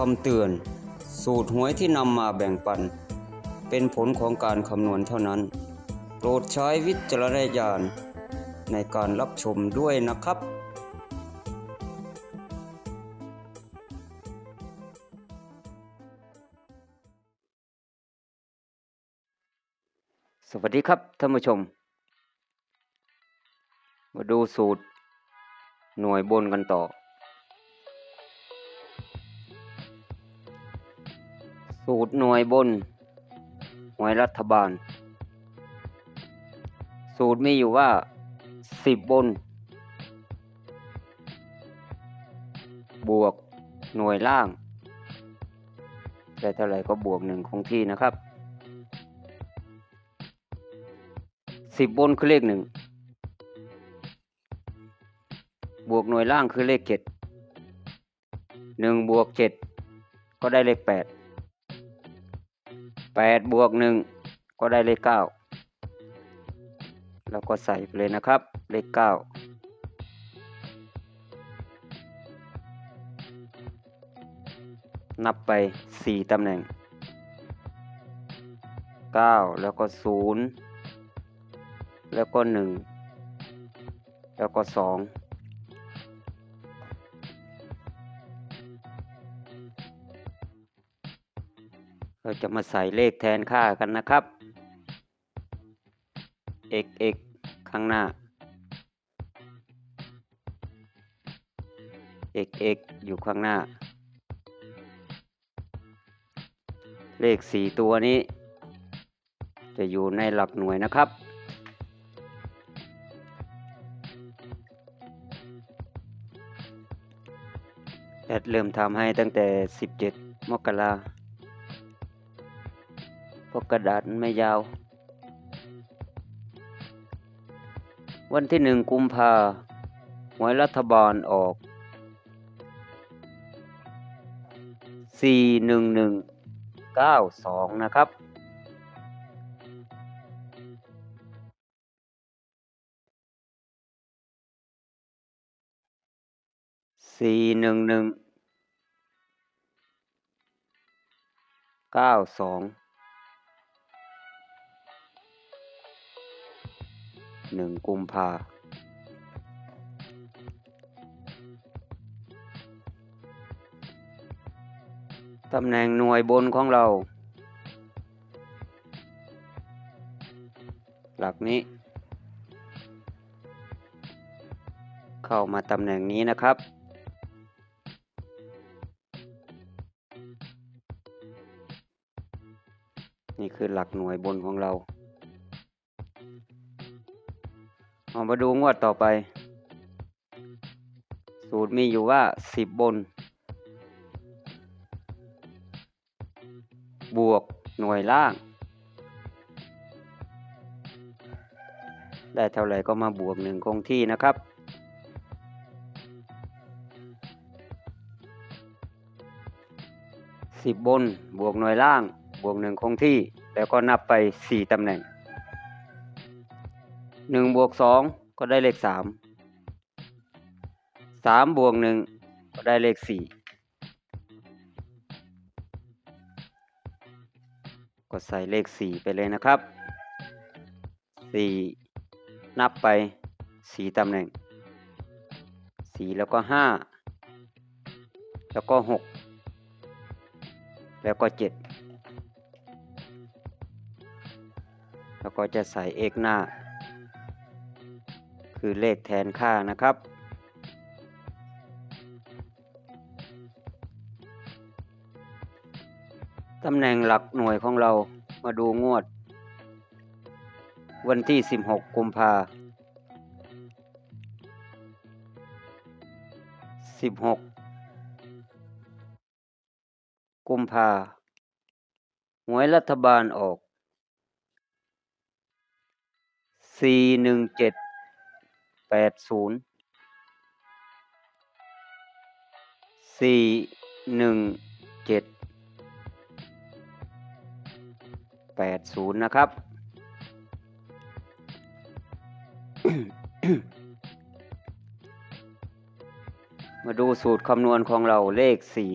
คำเตือน สูตรหวยที่นำมาแบ่งปัน เป็นผลของการคำนวณเท่านั้น โปรดใช้วิจารณญาณในการรับชมด้วยนะครับ สวัสดีครับท่านผู้ชม มาดูสูตรหน่วยบนกันต่อ สูตรหน่วยบน หน่วยรัฐบาล สูตรมีอยู่ว่าสิบบน บวกหน่วยล่างได้เท่าไหร่ก็บวกหนึ่งคงที่นะครับสิบบนคือเลขหนึ่งบวกหน่วยล่างคือเลขเจ็ดหนึ่งบวกเจ็ดก็ได้เลขแปด แปดบวกหนึ่งก็ได้เลขเก้าเราก็ใส่ไปเลยนะครับ เลขเก้านับไป 4 ตำแหน่ง 9 แล้วก็ 0 แล้วก็ 1 แล้วก็ 2 เราจะมาใส่เลขแทนค่ากันนะครับ x x ข้างหน้า x x อยู่ข้างหน้า เลขสี่ตัวนี้ จะอยู่ในหลักหน่วยนะครับแอดเริ่มทำให้ตั้งแต่ 17 มกรา ราะกระดาษไม่ยาว วันที่หนึ่งกุมภาหวยรัฐบาลออกสี่หนึ่งหนึ่งเก้าสองนะครับ สี่หนึ่งหนึ่งเก้าสอง หนึ่งกุมภาตำแหน่งหน่วยบนของเรา หลักนี้ เข้ามาตำแหน่งนี้นะครับนี่คือหลักหน่วยบนของเรา เอามาดูงวดต่อไป สูตรมีอยู่ว่าสิบบน บวกหน่วยล่าง ได้เท่าไหร่ก็มาบวกหนึ่งคงที่นะครับ สิบบนบวกหน่วยล่าง บวกหนึ่งคงที่ แล้วก็นับไปสี่ตำแหน่ง หนึ่งบวกสองก็ได้เลขสามสามบวกหนึ่งก็ได้เลขสี่ก็ใส่เลขสี่ไปเลยนะครับสี่นับไปสี่ตำแหน่งสี่แล้วก็ห้าแล้วก็หกแล้วก็เจ็ดแล้วก็จะใส่เอกหน้า คือเลขแทนค่านะครับ ตำแหน่งหลักหน่วยของเรามาดูงวด วันที่ 16 กุมภา16กุมภาหวยรัฐบาลออกสี่หนึ่งเจ็ด แปดศูนย์สี่หนึ่งเจ็ดแปดศูนย์นะครับ มาดูสูตรคำนวณของเราเลขสี่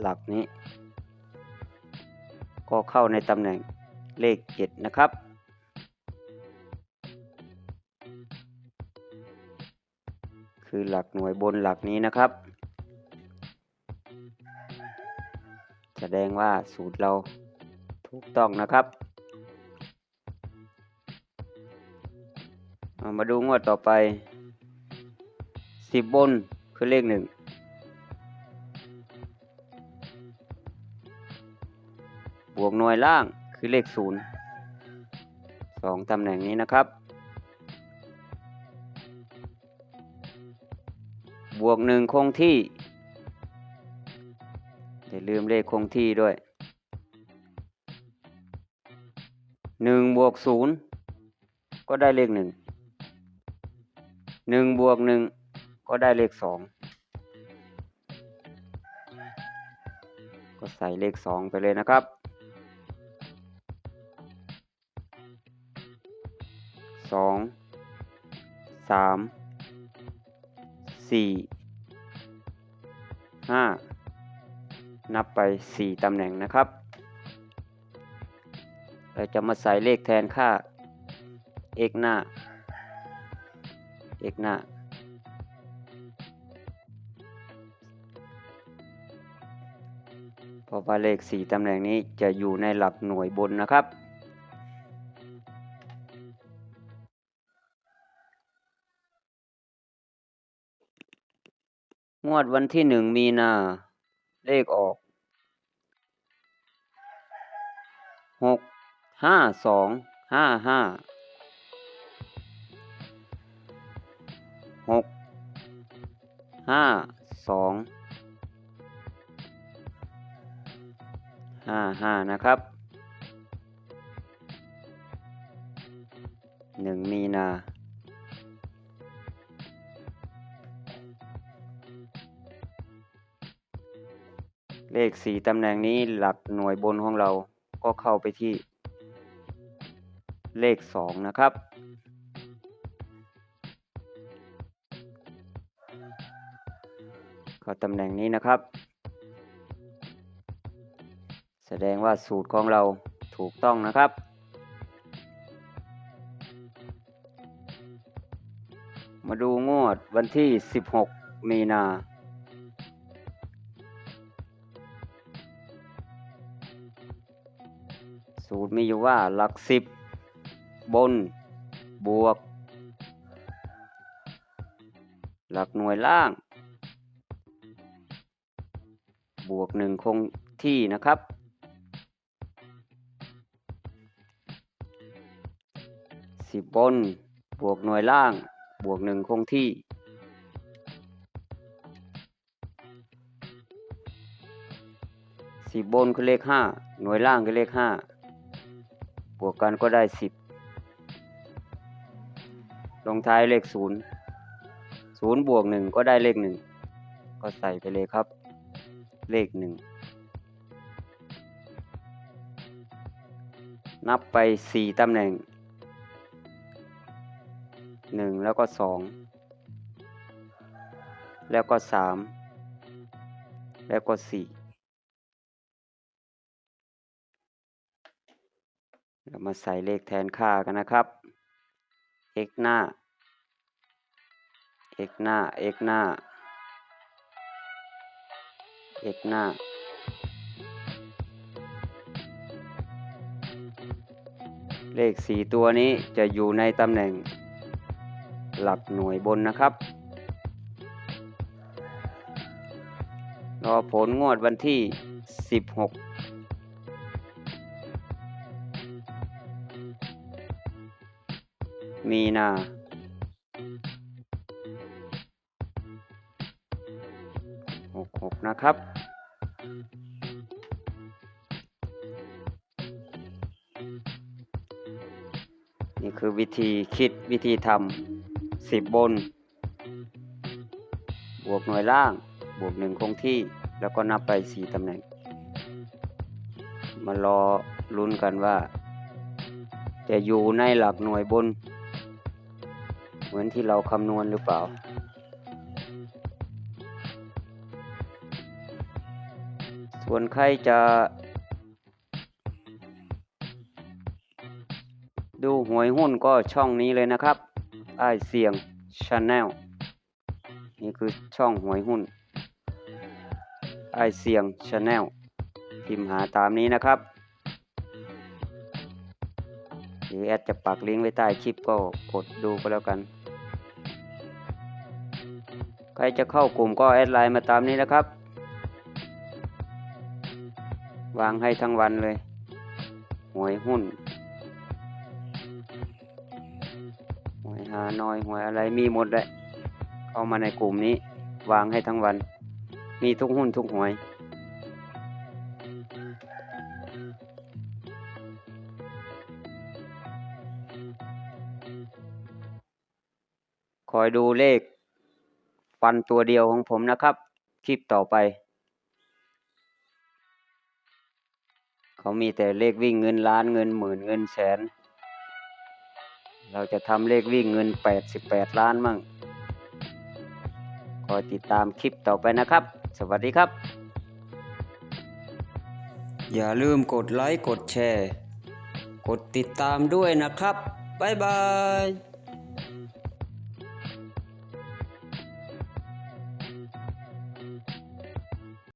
หลักนี้ ก็เข้าในตำแหน่งเลขเจ็ดนะครับ คือหลักหน่วยบนหลักนี้นะครับ แสดงว่าสูตรเราถูกต้องนะครับามาดูงวดต่อไปสิบบนคือเลขหนึ่งบวกหน่วยล่างคือเลขศูนย์สองตำแหน่งนี้นะครับ บวกหนึ่งคงที่ อย่าลืมเลขคงที่ด้วยหนึ่งบวกศูนย์ก็ได้เลขหนึ่งหนึ่งบวกหนึ่งก็ได้เลขสองก็ใส่เลขสองไปเลยนะครับสองสามสี่ ห้านับไปสี่ตำแหน่งนะครับ เราจะมาใส่เลขแทนค่า x หน้า x หน้า เพราะว่าเลขสี่ตำแหน่งนี้จะอยู่ในหลักหน่วยบนนะครับ งวดวันที่หนึ่งมีนา เลขออก หก ห้าสอง ห้าห้า หก ห้าสอง ห้าห้านะครับ หนึ่งมีนา เลขสี่ตำแหน่งนี้หลักหน่วยบนของเราก็เข้าไปที่ เลขสองนะครับเข้าตำแหน่งนี้นะครับ แสดงว่าสูตรของเราถูกต้องนะครับมาดูงวดวันที่ 16 มีนา สูตรมีอยู่ว่าหลักสิบบน บวก หลักหน่วยล่าง บวกหนึ่งคงที่นะครับ สิบบน บวกหน่วยล่าง บวกหนึ่งคงที่สิบบนคือเลขห้าหน่วยล่างคือเลขห้า บวกกันก็ได้สิบลงท้ายเลขศูนย์ศูนย์บวกหนึ่งก็ได้เลขหนึ่งก็ใส่ไปเลยครับ เลขหนึ่งนับไปสี่ตำแหน่งหนึ่งแล้วก็สองแล้วก็สามแล้วก็สี่ เรามาใส่เลขแทนค่ากันนะครับ x หน้า x หน้า x หน้า x หน้า เลขสี่ตัวนี้จะอยู่ในตำแหน่งหลักหน่วยบนนะครับ รอผลงวดวันที่ 16 มีนา หกหกนะครับ นี่คือวิธีคิดวิธีทำสิบบน บวกหน่วยล่าง บวกหนึ่งคงที่ แล้วก็นับไปสี่ตำแหน่ง มารอลุ้นกันว่า จะอยู่ในหลักหน่วยบน เหมือนที่เราคำนวณหรือเปล่า ส่วนใครจะ ดูหวยหุ้นก็ช่องนี้เลยนะครับไอเสียงชาแนลนี่คือช่องหวยหุ้นไอเสียงชาแนลพิมพ์หาตามนี้นะครับ หรือแอดจะปักลิงก์ไว้ใต้คลิปก็กดดูก็แล้วกัน ครจะเข้ากลุ่มก็แอดไลน์มาตามนี้นะครับ วางให้ทั้งวันเลยหวยหุ้นหวยฮานอยหวยอะไรมีหมดแหละเข้ามาในกลุ่มนี้ วางให้ทั้งวัน มีทุกหุ้นทุกหวยคอยดูเลข ฟันตัวเดียวของผมนะครับ คลิปต่อไป เขามีแต่เลขวิ่งเงินล้านเงินหมื่นเงินแสน เราจะทำเลขวิ่งเงิน 88 ล้านมั่งคอยติดตามคลิปต่อไปนะครับ สวัสดีครับ อย่าลืมกดไลค์ กดแชร์ กดติดตามด้วยนะครับ บ๊ายบาย